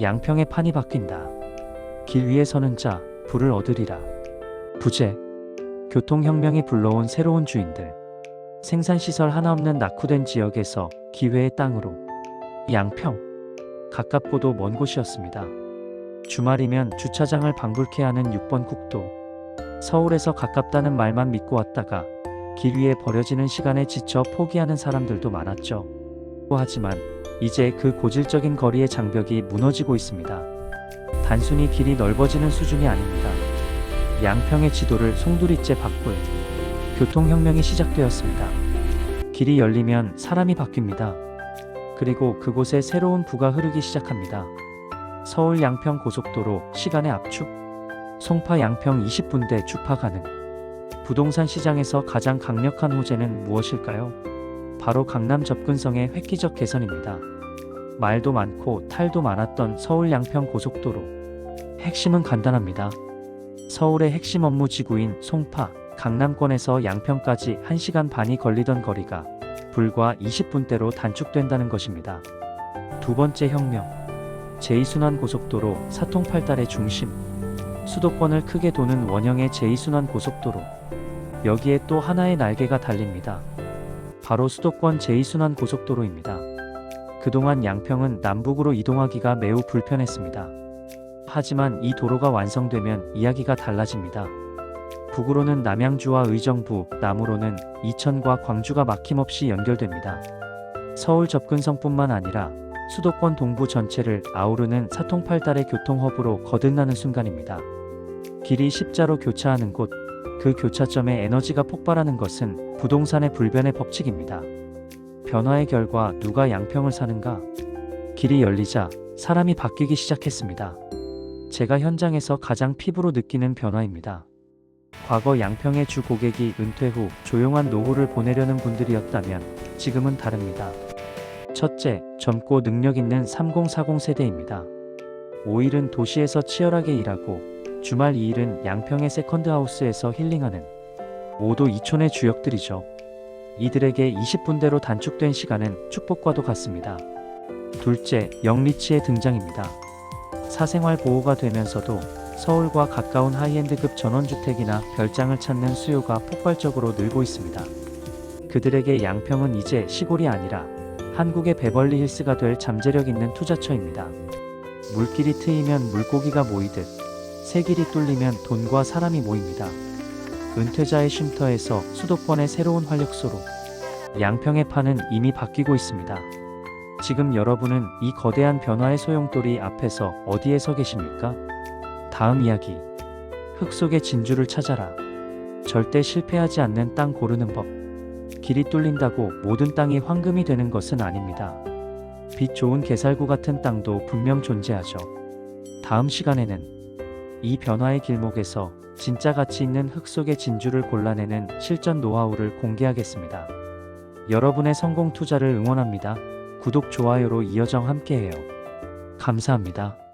양평의 판이 바뀐다. 길 위에 서는 자, 불을 얻으리라. 부재. 교통혁명이 불러온 새로운 주인들. 생산시설 하나 없는 낙후된 지역에서 기회의 땅으로. 양평. 가깝고도 먼 곳이었습니다. 주말이면 주차장을 방불케 하는 6번 국도. 서울에서 가깝다는 말만 믿고 왔다가 길 위에 버려지는 시간에 지쳐 포기하는 사람들도 많았죠. 하지만 이제 그 고질적인 거리의 장벽이 무너지고 있습니다. 단순히 길이 넓어지는 수준이 아닙니다. 양평의 지도를 송두리째 바꿀 교통혁명이 시작되었습니다. 길이 열리면 사람이 바뀝니다. 그리고 그곳에 새로운 부가 흐르기 시작합니다. 서울 양평 고속도로 시간의 압축, 송파 양평 20분대 주파 가능. 부동산 시장에서 가장 강력한 호재는 무엇일까요? 바로 강남 접근성의 획기적 개선입니다. 말도 많고 탈도 많았던 서울 양평 고속도로. 핵심은 간단합니다. 서울의 핵심 업무 지구인 송파, 강남권에서 양평까지 1시간 반이 걸리던 거리가 불과 20분대로 단축된다는 것입니다. 두 번째 혁명. 제2순환 고속도로 사통팔달의 중심. 수도권을 크게 도는 원형의 제2순환 고속도로. 여기에 또 하나의 날개가 달립니다. 바로 수도권 제2순환 고속도로입니다. 그동안 양평은 남북으로 이동하기가 매우 불편했습니다. 하지만 이 도로가 완성되면 이야기가 달라집니다. 북으로는 남양주와 의정부, 남으로는 이천과 광주가 막힘없이 연결됩니다. 서울 접근성뿐만 아니라 수도권 동부 전체를 아우르는 사통팔달의 교통허브로 거듭나는 순간입니다. 길이 십자로 교차하는 곳, 그 교차점에 에너지가 폭발하는 것은 부동산의 불변의 법칙입니다. 변화의 결과 누가 양평을 사는가? 길이 열리자 사람이 바뀌기 시작했습니다. 제가 현장에서 가장 피부로 느끼는 변화입니다. 과거 양평의 주 고객이 은퇴 후 조용한 노후를 보내려는 분들이었다면 지금은 다릅니다. 첫째, 젊고 능력 있는 3040 세대입니다. 5일은 도시에서 치열하게 일하고 주말 2일은 양평의 세컨드하우스에서 힐링하는 5도 2촌의 주역들이죠. 이들에게 20분대로 단축된 시간은 축복과도 같습니다. 둘째, 영리치의 등장입니다. 사생활 보호가 되면서도 서울과 가까운 하이엔드급 전원주택이나 별장을 찾는 수요가 폭발적으로 늘고 있습니다. 그들에게 양평은 이제 시골이 아니라 한국의 베벌리 힐스가 될 잠재력 있는 투자처입니다. 물길이 트이면 물고기가 모이듯 새길이 뚫리면 돈과 사람이 모입니다. 은퇴자의 쉼터에서 수도권의 새로운 활력소로 양평의 판은 이미 바뀌고 있습니다. 지금 여러분은 이 거대한 변화의 소용돌이 앞에서 어디에 서 계십니까? 다음 이야기. 흙 속의 진주를 찾아라. 절대 실패하지 않는 땅 고르는 법. 길이 뚫린다고 모든 땅이 황금이 되는 것은 아닙니다. 빛 좋은 개살구 같은 땅도 분명 존재하죠. 다음 시간에는 이 변화의 길목에서 진짜 가치 있는 흙 속의 진주를 골라내는 실전 노하우를 공개하겠습니다. 여러분의 성공 투자를 응원합니다. 구독, 좋아요로 이어정 함께해요. 감사합니다.